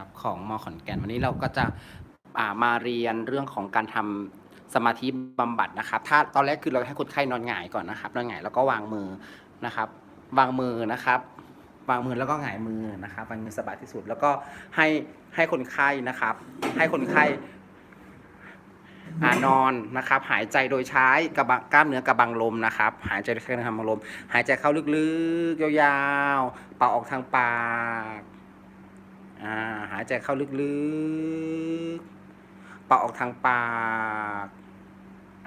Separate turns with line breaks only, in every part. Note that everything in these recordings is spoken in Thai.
ครับของมอขอนแก่นวันนี้เราก็จะามาเรียนเรื่องของการทำสมาธิบำบัดนะครับ ถ้าตอนแรกคือเราให้คนไข้นอนหงายก่อนนะครับ นอนหงายแล้วก็วางมือนะครับ วางมือนะครับ วางมือแล้วก็หงายมือนะครับวางมือสบายที่สุด แล้วก็ให้ให้คนไข้นะครับ ให้คนไข้อานอนนะครับ หายใจโดยใช้กระบังกล้ามเนื้อกระบังลมนะครับ หายใจโดยใช้กระบังลม หายใจเข้าลึกๆยาวๆเป่าออกทางปาก อ่าหายใจเข้าลึกๆ เป่าออกทางปาก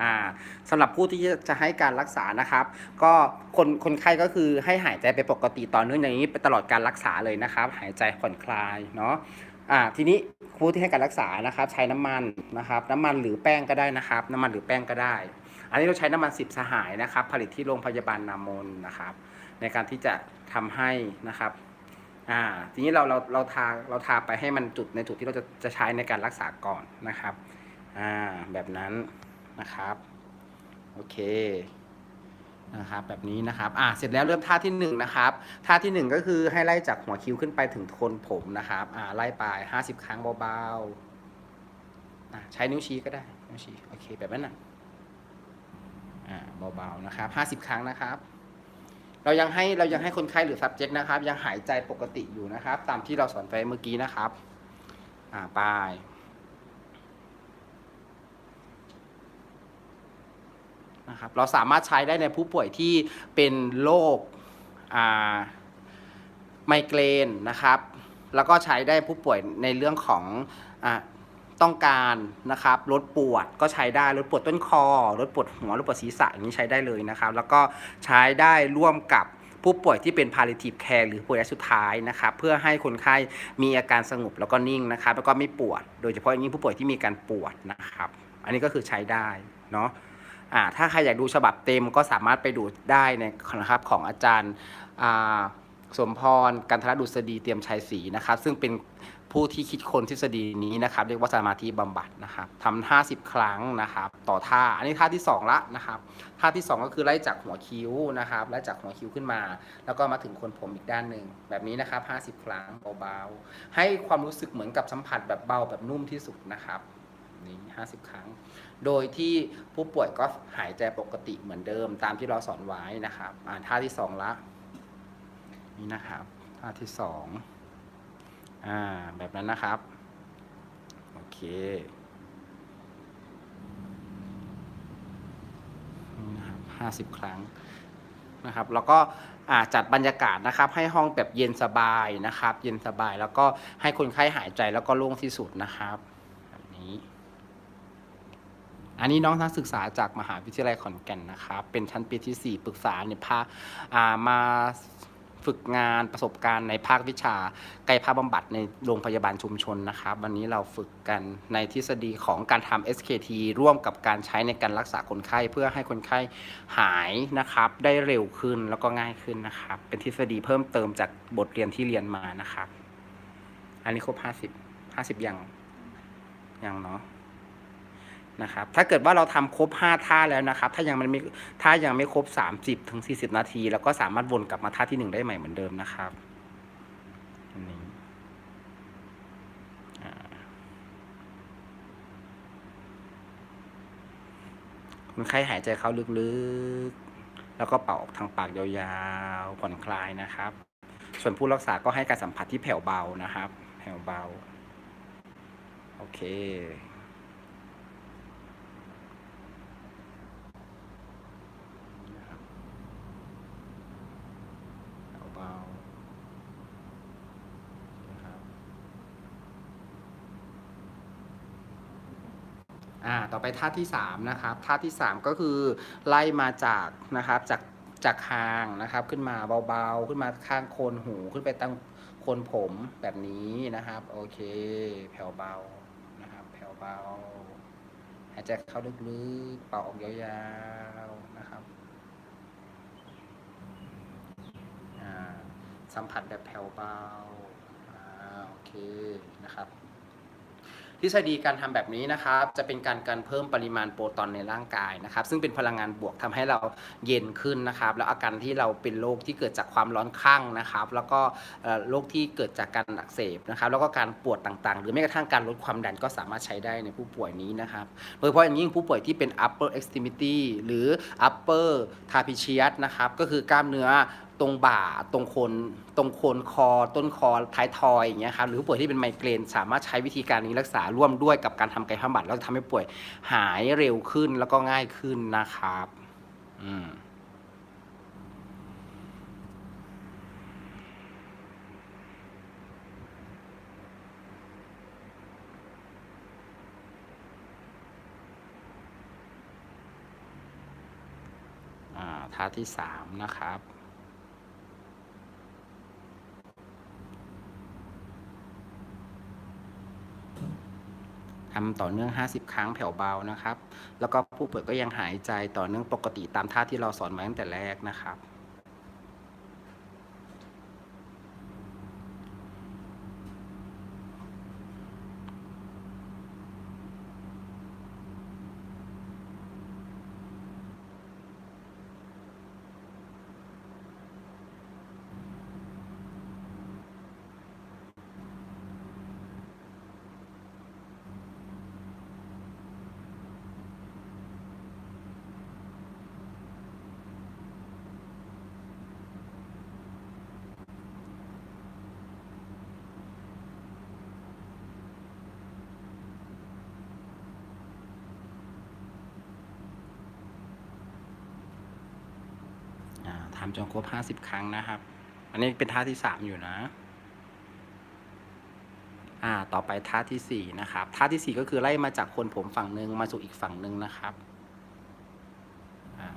อ่าสำหรับผู้ที่จะให้การรักษานะครับ ก็คนคนไข้ก็คือให้หายใจไปปกติต่อเนื่องอย่างนี้ไปตลอดการรักษาเลยนะครับ หายใจผ่อนคลายเนาะอ่าทีนี้ผู้ที่ให้การรักษานะครับ ใช้น้ำมันนะครับ น้ำมันหรือแป้งก็ได้นะครับ น้ำมันหรือแป้งก็ได้ อันนี้เราใช้น้ำมันสิบสหายนะครับ ผลิตที่โรงพยาบาลนามนนะครับ ในการที่จะทำให้นะครับ อ่าทีนี้เราเราเราทาเราทาไปให้มันจุดในจุดที่เราจะจะใช้ในการรักษาก่อนนะครับอ่าแบบนั้นนะครับโอเคนะครับแบบนี้นะครับอ่าเสร็จแล้วเริ่มท่าที่หนึ่งนะครับท่าที่หนึ่งก็คือให้ไล่จากหัวคิ้วขึ้นไปถึงโคนผมนะครับอ่าไล่ไปห้าสิบครั้งเบาๆใช้นิ้วชี้ก็ได้นิ้วชี้โอเคแบบนั้นนะอ่าเบาๆนะครับห้าสิบครั้งนะครับ เรายังให้เรายังให้คนไข้หรือ subject นะครับ ยังหายใจปกติอยู่นะครับ ตามที่เราสอนไปเมื่อกี้นะครับ อ่าไปนะครับเราสามารถใช้ได้ในผู้ป่วยที่เป็นโรคอ่าไมเกรนนะครับ แล้วก็ใช้ได้ผู้ป่วยในเรื่องของอา ต้องการนะครับลดปวดก็ใช้ได้ลดปวดต้นคอลดปวดหัวลดปวดศีรษะอย่างนี้ใช้ได้เลยนะครับ แล้วก็ใช้ได้ร่วมกับผู้ป่วยที่เป็น palliative care หรือป่วยระยะสุดท้ายนะครับเพื่อให้คนไข้มีอาการสงบแล้วก็นิ่งนะครับแล้วก็ไม่ปวด โดยเฉพาะอย่างยิ่งผู้ป่วยที่มีการปวดนะครับ อันนี้ก็คือใช้ได้เนาะอ่าถ้าใครอยากดูฉบับเต็มก็สามารถไปดูได้ในนะครับของอาจารย์อ่า สมพรกันทรดุษฎีเตรียมชัยศรีนะครับ ซึ่งเป็นผู้ที่คิดค้นทฤษฎีนี้นะครับ เรียกว่าสมาธิบำบัดนะครับทำห้าสิบครั้งนะครับ ต่อท่า อันนี้ท่าที่สองละนะครับ ท่าที่สองก็คือไล่จากหัวคิ้วนะครับไล่จากหัวคิ้วขึ้นมา แล้วก็มาถึงคนผมอีกด้านหนึ่งแบบนี้นะครับห้าสิบครั้งเบาๆให้ความรู้สึกเหมือนกับสัมผัสแบบเบาแบบนุ่มที่สุดนะครับนี่ห้าสิบครั้ง โดยที่ผู้ป่วยก็หายใจปกติเหมือนเดิมตามที่เราสอนไว้นะครับอ่าท่าที่สองละ นี่นะครับท่าที่สองอ่าแบบนั้นนะครับ โอเคห้าสิบครั้งนะครับแล้วก็จัดบรรยากาศนะครับ ให้ห้องแบบเย็นสบายนะครับ เย็นสบายแล้วก็ให้คนไข้หายใจแล้วก็โล่งที่สุดนะครับแบบนี้ อันนี้น้องนักศึกษาจากมหาวิทยาลัยขอนแก่นนะครับ เป็นชั้นปีที่ 4 ปรึกษาในภาคอ่ามา ฝึกงานประสบการณ์ในภาควิชากายภาพบำบัดในโรงพยาบาลชุมชนนะครับ วันนี้เราฝึกกันในทฤษฎีของการทำ SKT ร่วมกับการใช้ในการรักษาคนไข้เพื่อให้คนไข้หายนะครับ ได้เร็วขึ้นแล้วก็ง่ายขึ้นนะครับ เป็นทฤษฎีเพิ่มเติมจากบทเรียนที่เรียนมานะครับ อันนี้ครบ50 50ยังยังเนาะ นะครับถ้าเกิดว่าเราทำครบ 5 ท่าแล้วนะครับ ถ้ายังมันไม่ถ้ายังไม่ครบ 30ถึง40 นาที แล้วก็สามารถวนกลับมาท่าที่ 1 ได้ใหม่เหมือนเดิมนะครับนี่คนไข้หายใจเข้าลึกๆ แล้วก็เป่าออกทางปากยาวๆผ่อนคลายนะครับ ส่วนผู้รักษาก็ให้การสัมผัสที่แผ่วเบานะครับ แผ่วเบา โอเค เบาๆนะครับ อ่าต่อไปท่าที่สามนะครับท่าที่สามก็คือไล่มาจากนะครับจากจากคางนะครับขึ้นมาเบาๆ ขึ้นมาข้างโคนหูขึ้นไปตั้งโคนผมแบบนี้นะครับ โอเค แผ่วเบานะครับแผ่วเบาหายใจเข้าลึกๆเป่าออกยาวๆนะครับอ่าสัมผัสแบบแผ่วเบาอ่าโอเคนะครับ ทฤษฎีการทำแบบนี้นะครับ จะเป็นการการเพิ่มปริมาณโปรตอนในร่างกายนะครับ ซึ่งเป็นพลังงานบวกทำให้เราเย็นขึ้นนะครับ แล้วอาการที่เราเป็นโรคที่เกิดจากความร้อนคลั่งนะครับ แล้วก็โรคที่เกิดจากการอักเสบนะครับ แล้วก็การปวดต่างๆ หรือแม้กระทั่งการลดความดันก็สามารถใช้ได้ในผู้ป่วยนี้นะครับ โดยเฉพาะอย่างยิ่งผู้ป่วยที่เป็น upper extremity หรือ upper trapezius นะครับ ก็คือกล้ามเนื้อตรงบ่าตรงโคนตรงโคนคอ ต้นคอท้ายทอยอย่างเงี้ยครับหรือผู้ป่วยที่เป็นไมเกรน สามารถใช้วิธีการนี้รักษาร่วมด้วยกับการทำกายภาพบำบัดแล้วทำให้ป่วยหายเร็วขึ้นแล้วก็ง่ายขึ้นนะครับอืมอ่าท่าที่สามนะครับ ทำต่อเนื่อง 50 ครั้งแผ่วเบานะครับ แล้วก็ผู้ป่วยก็ยังหายใจต่อเนื่องปกติตามท่าที่เราสอนมาตั้งแต่แรกนะครับ อ่าทำจนครบ50ครั้งนะครับ อันนี้เป็นท่าที่3อยู่นะ อ่า ต่อไปท่าที่สี่นะครับ ท่าที่สี่ก็คือไล่มาจากคนผมฝั่งหนึ่งมาสู่อีกฝั่งหนึ่งนะครับ อ่า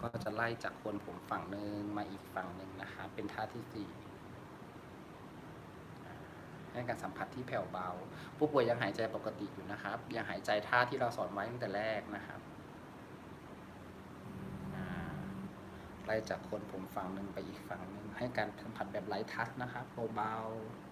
ก็จะไล่จากคนผมฝั่งหนึ่งมาอีกฝั่งหนึ่งนะครับ เป็นท่าที่สี่ให้การสัมผัสที่แผ่วเบา ผู้ป่วยยังหายใจปกติอยู่นะครับ ยังหายใจท่าที่เราสอนไว้ตั้งแต่แรกนะครับอ่า ไล่จากคนผมฝั่งหนึ่งไปอีกฝั่งหนึ่งให้การสัมผัสแบบไร้ทัชนะครับเบาๆ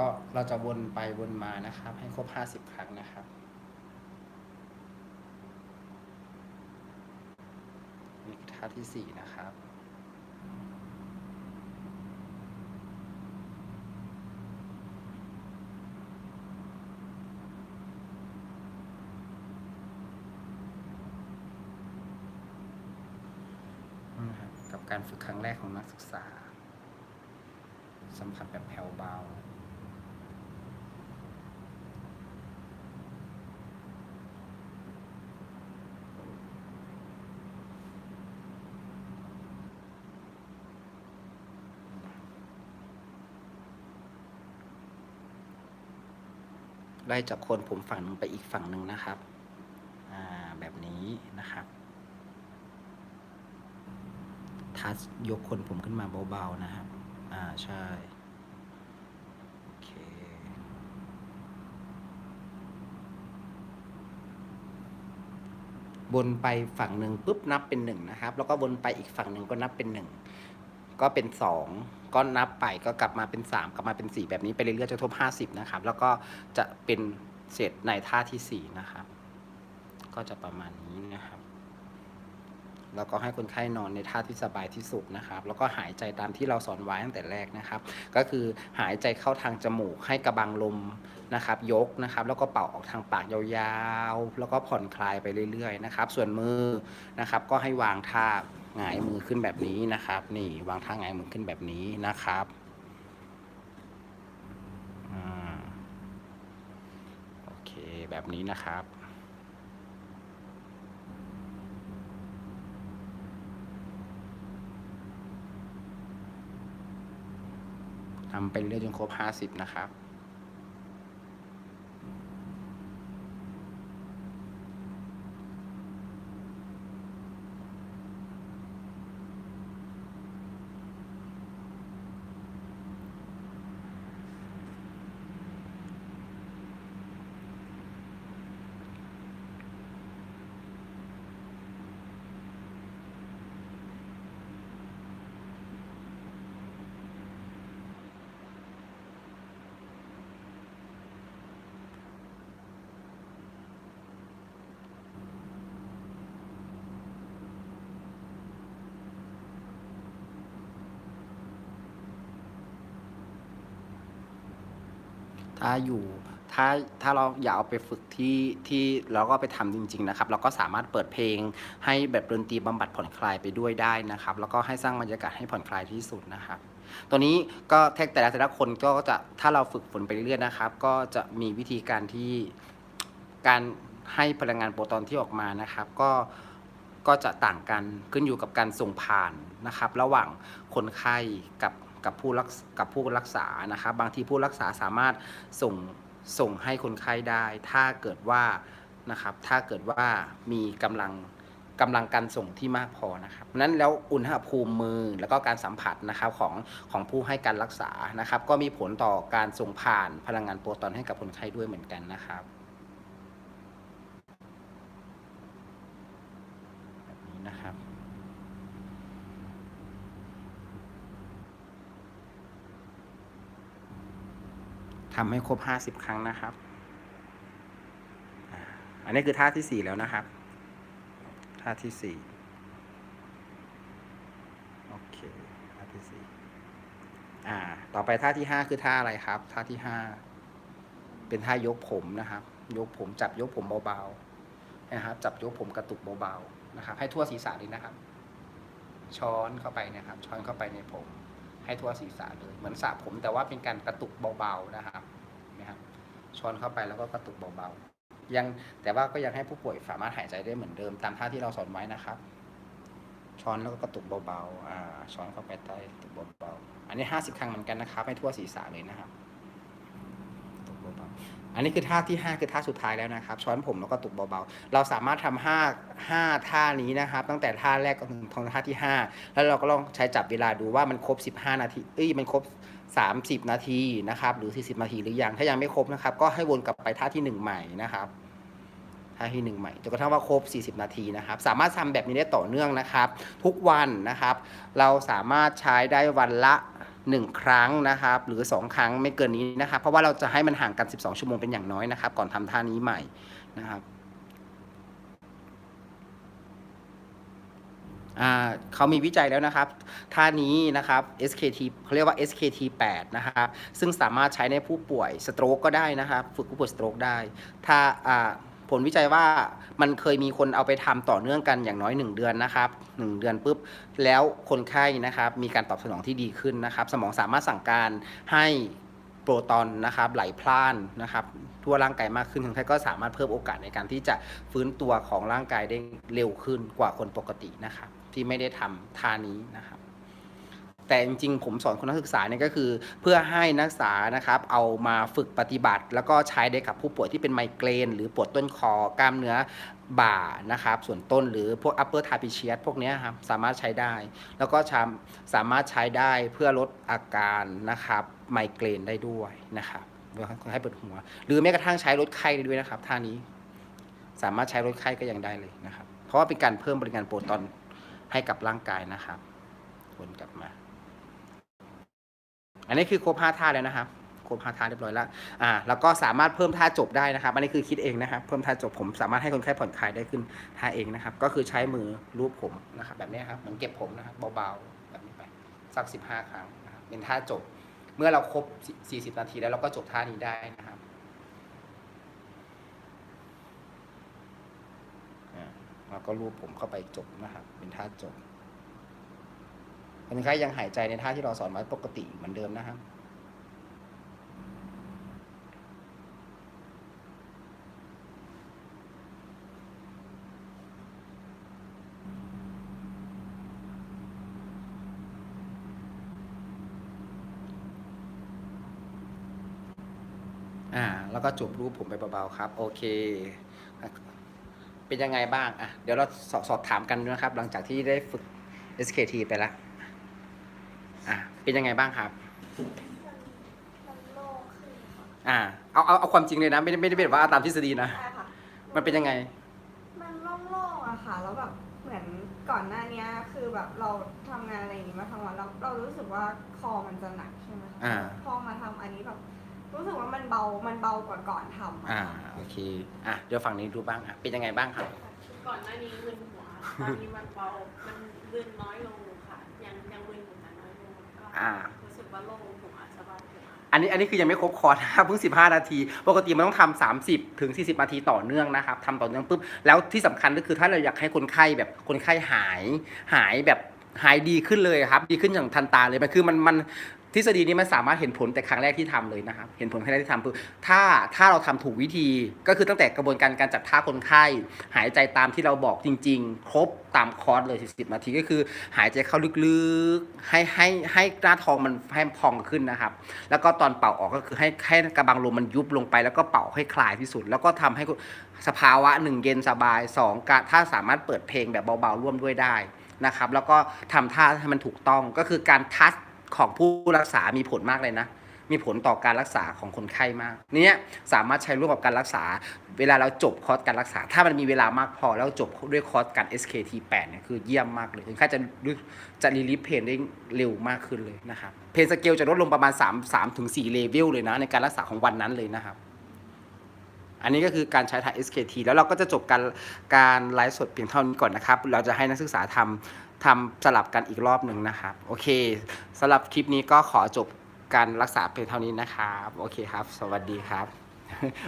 ก็เราจะวนไปวนมานะครับ ให้ครบ 50 ครั้งนะครับ นี่คือท่าที่ 4 นะครับนะครับกับการฝึกครั้งแรกของนักศึกษา สัมผัสแบบแผ่วเบา ไล่จากโคนผมฝั่งหนึ่งไปอีกฝั่งหนึ่งนะครับ อ่า แบบนี้นะครับ ทัชยกคนผมขึ้นมาเบาๆนะครับ อ่า ใช่โอเควนไปฝั่งหนึ่งปุ๊บนับเป็นหนึ่งนะครับ แล้วก็วนไปอีกฝั่งหนึ่งก็นับเป็นหนึ่งก็เป็นสอง ก็นับไปก็กลับมาเป็นสามกลับมาเป็นสี่แบบนี้ไปเรื่อยๆจนครบห้าสิบนะครับ แล้วก็จะเป็นเสร็จในท่าที่สี่นะครับ ก็จะประมาณนี้นะครับ แล้วก็ให้คนไข้นอนในท่าที่สบายที่สุดนะครับ แล้วก็หายใจตามที่เราสอนไว้ตั้งแต่แรกนะครับ ก็คือหายใจเข้าทางจมูกให้กระบังลมนะครับ ยกนะครับ แล้วก็เป่าออกทางปากยาวๆ แล้วก็ผ่อนคลายไปเรื่อยๆนะครับ ส่วนมือนะครับ ก็ให้วางท่า หงายมือขึ้นแบบนี้นะครับ นี่วางท่าหงายมือขึ้นแบบนี้นะครับอโอเคแบบนี้นะครับทำไปเรื่อยจนครบห้าสิบนะครับ ถ้าอยู่ถ้าถ้าเราอยากเอาไปฝึกที่ที่เราก็ไปทำจริง ๆ นะครับ เราก็สามารถเปิดเพลงให้แบบดนตรีบำบัดผ่อนคลายไปด้วยได้นะครับ แล้วก็ให้สร้างบรรยากาศให้ผ่อนคลายที่สุดนะครับ ตัวนี้ก็แท็กแต่ละแต่ละคนก็จะถ้าเราฝึกฝนไปเรื่อยๆนะครับ ก็จะมีวิธีการที่การให้พลังงานโปรตอนที่ออกมานะครับ ก็ก็จะต่างกันขึ้นอยู่กับการส่งผ่านนะครับ ระหว่างคนไข้กับ กับผู้รักกับผู้รักษานะครับบางทีผู้รักษาสามารถส่งส่งให้คนไข้ได้ ถ้าเกิดว่านะครับถ้าเกิดว่ามีกำลังกำลังการส่งที่มากพอนะครับนั้นแล้วอุณหภูมิมือแล้วก็การสัมผัสนะครับของของผู้ให้การรักษานะครับ ก็มีผลต่อการส่งผ่านพลังงานโปรตอนให้กับคนไข้ด้วยเหมือนกันนะครับแบบนี้นะครับ ทำให้ครบห้าสิบครั้งนะครับ อันนี้คือท่าที่สี่แล้วนะครับ ท่าที่สี่โอเค ท่าที่สี่อ่า ต่อไปท่าที่ห้าคือท่าอะไรครับ ท่าที่ห้าเป็นท่ายกผมนะครับ ยกผมจับยกผมเบาๆนะครับ จับยกผมกระตุกเบาๆนะครับ ให้ทั่วศีรษะเลยนะครับ ช้อนเข้าไปนะครับ ช้อนเข้าไปในผม ให้ทั่วศีรษะเลย เหมือนสระผมแต่ว่าเป็นการกระตุกเบาๆนะครับนะครับ ช้อนเข้าไปแล้วก็กระตุกเบาๆยังแต่ว่าก็ยังให้ผู้ป่วยสามารถหายใจได้เหมือนเดิมตามท่าที่เราสอนไว้นะครับ ช้อนแล้วก็กระตุกเบาๆอ่าช้อนเข้าไปใต้กระตุกเบาๆอันนี้ห้าสิบครั้งเหมือนกันนะครับให้ทั่วศีรษะเลยนะครับกระตุกเบาๆอันนี้คือท่าที่ห้าคือท่าสุดท้ายแล้วนะครับ ช้อนผมแล้วก็กระตุกเบาๆ เราสามารถทำห้าห้าท่านี้นะครับ ตั้งแต่ท่าแรกจนถึงท่าที่ห้าแล้วเราก็ลองใช้จับเวลาดูว่ามันครบ 15 นาทีเอ้ยมันครบ 30 นาทีนะครับ หรือ 40 นาทีหรือยังถ้ายังไม่ครบนะครับ ก็ให้วนกลับไปท่าที่ 1 ใหม่นะครับท่าที่ 1 ใหม่จนกระทั่งว่าครบ 40 นาทีนะครับ สามารถทำแบบนี้ได้ต่อเนื่องนะครับ ทุกวันนะครับ เราสามารถใช้ได้วันละ 1 ครั้งนะครับ หรือ 2 ครั้งไม่เกินนี้นะครับ เพราะว่าเราจะให้มันห่างกัน 12 ชั่วโมงเป็นอย่างน้อยนะครับ ก่อนทำท่านี้ใหม่นะครับ อ่า เขามีวิจัยแล้วนะครับ ท่านี้นะครับ SKT เขาเรียกว่า SKT 8นะครับซึ่งสามารถใช้ในผู้ป่วยสโตรกก็ได้นะครับ ฝึกผู้ป่วยสโตรกได้ ถ้าผลวิจัยว่ามันเคยมีคนเอาไปทำต่อเนื่องกันอย่างน้อย 1 เดือนนะครับ 1 เดือนปุ๊บ แล้วคนไข้นะครับมีการตอบสนองที่ดีขึ้นนะครับ สมองสามารถสั่งการให้โปรตอนนะครับไหลพล่านนะครับทั่วร่างกายมากขึ้นคนไข้ก็สามารถเพิ่มโอกาสในการที่จะฟื้นตัวของร่างกายได้เร็วขึ้นกว่าคนปกตินะครับ ที่ไม่ได้ทำท่านี้นะครับ แต่จริงๆ ผมสอนคนนักศึกษาเนี่ยก็คือ เพื่อให้นักศึกษานะครับเอามาฝึกปฏิบัติ แล้วก็ใช้ได้กับผู้ป่วยที่เป็นไมเกรน หรือปวดต้นคอกล้ามเนื้อบ่านะครับ ส่วนต้นหรือพวก upper trapezius พวกนี้ครับสามารถใช้ได้ แล้วก็สามารถใช้ได้เพื่อลดอาการนะครับไมเกรนได้ด้วยนะครับเพื่อให้ปวดหัว หรือแม้กระทั่งใช้ลดไข้ได้ด้วยนะครับท่านี้ สามารถใช้ลดไข้ก็ยังได้เลยนะครับ เพราะว่าเป็นการเพิ่มปริมาณโปรตอน ให้กับร่างกายนะครับวนกลับมา อันนี้คือครบห้าท่าแล้วนะครับครบห้าท่าเรียบร้อยแล้วอ่าแล้วก็สามารถเพิ่มท่าจบได้นะครับ อันนี้คือคิดเองนะครับ เพิ่มท่าจบผมสามารถให้คนไข้ผ่อนคลายได้ขึ้นท่าเองนะครับ ก็คือใช้มือลูบผมนะครับ แบบนี้ครับเหมือนเก็บผมนะครับเบาๆแบบนี้ไปสักสิบห้าครั้งนะครับเป็นท่าจบ เมื่อเราครบสี่สิบนาทีแล้วเราก็จบท่านี้ได้นะครับ อ่า แล้วก็ลูบผมเข้าไปจบนะครับ เป็นท่าจบคนไข้ยังหายใจในท่าที่เราสอนไว้ปกติเหมือนเดิมนะครับอ่า แล้วก็จบรูปผมไปเบาๆครับ โอเค เป็นยังไงบ้างอะเดี๋ยวเราสอบสอบถามกันนะครับ หลังจากที่ได้ฝึก SKT ไปแล้วอะเป็นยังไงบ้างครับ
มันโล่งขึ้นค่ะ
อ่าเอาเอาเอาความจริงเลยนะ ไม่ได้ไม่ได้แบบว่าตามทฤษฎีนะ
ใช่ค่ะ
มันเป็นยังไง
มันโล่งๆอะค่ะ แล้วแบบเหมือนก่อนหน้านี้คือแบบเราทำงานอะไรอย่างงี้มาทั้งวันเราเรารู้สึกว่าคอมันจะหนักใช่ไหมคะ
อ่า
พอมาทำอันนี้แบบ รู้สึกว่ามันเบา มันเบากว่าก่อนทำะ
อ่าโอเคอะเดี๋ยวฝั่งนี้ดูบ้างอะเป็นยังไงบ้างครับ
ก่อนหน้านี้มึนหัวตอนนี้มันเบา มันมึนน้อยลงค่ะ ยังยังมึนอยู่แต่น้อยลงก็
อ่า
รู้สึกว่าโล่งหัวสบายหัว
อันนี้อันนี้คือยังไม่ครบคอร์สนะครับเพิ่ง 15 นาที ปกติมันต้องทำ30 ถึง 40 นาทีต่อเนื่องนะครับทำต่อเนื่องปุ๊บ แล้วที่สำคัญก็คือถ้าเราอยากให้คนไข้แบบคนไข้หาย หายแบบหายดีขึ้นเลยครับ ดีขึ้นอย่างทันตาเลยมันคือมันมัน ทฤษฎีนี้มันสามารถเห็นผลแต่ครั้งแรกที่ทำเลยนะครับ เห็นผลครั้งแรกที่ทำคือถ้าถ้าเราทำถูกวิธีก็คือตั้งแต่กระบวนการการจัดท่าคนไข้ หายใจตามที่เราบอกจริง ๆ ครบตามคอร์สเลย40นาทีก็คือ หายใจเข้าลึกๆ ให้ให้ให้หน้าท้องมันให้พองขึ้นนะครับ แล้วก็ตอนเป่าออกก็คือให้ให้กระบังลมมันยุบลงไป แล้วก็เป่าให้คลายที่สุด แล้วก็ทำให้สภาวะหนึ่งเย็นสบายสองการถ้าสามารถเปิดเพลงแบบเบาๆร่วมด้วยได้นะครับ แล้วก็ทำท่าให้มันถูกต้องก็คือการทัช ของผู้รักษามีผลมากเลยนะ มีผลต่อการรักษาของคนไข้มากเนี่ยสามารถใช้ร่วมกับการรักษา เวลาเราจบคอร์สการรักษา ถ้ามันมีเวลามากพอแล้วจบด้วยคอร์สการ SKT 8เนี่ยคือเยี่ยมมากเลยคนไข้จะจะรีลิฟเพนได้เร็วมากขึ้นเลยนะครับเพนสเกลจะลดลงประมาณ3 3ถึง4เลเวลเลยนะในการรักษาของวันนั้นเลยนะครับอันนี้ก็คือการใช้ถ่า SKT แล้วเราก็จะจบการการไลฟ์สดเพียงเท่านี้ก่อนนะครับ เราจะให้นักศึกษาทำ ทำสลับกันอีกรอบหนึ่งนะครับ โอเคสำหรับคลิปนี้ก็ขอจบการรักษาเพียงเท่านี้นะครับ โอเคครับ สวัสดีครับ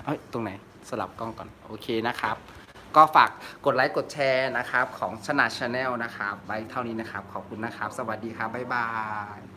เอ้ยตรงไหนสลับกล้องก่อน โอเคนะครับ ก็ฝากกดไลค์กดแชร์นะครับ ของชนะชาแนลนะครับไว้เท่านี้นะครับ ขอบคุณนะครับ สวัสดีครับ บ๊ายบาย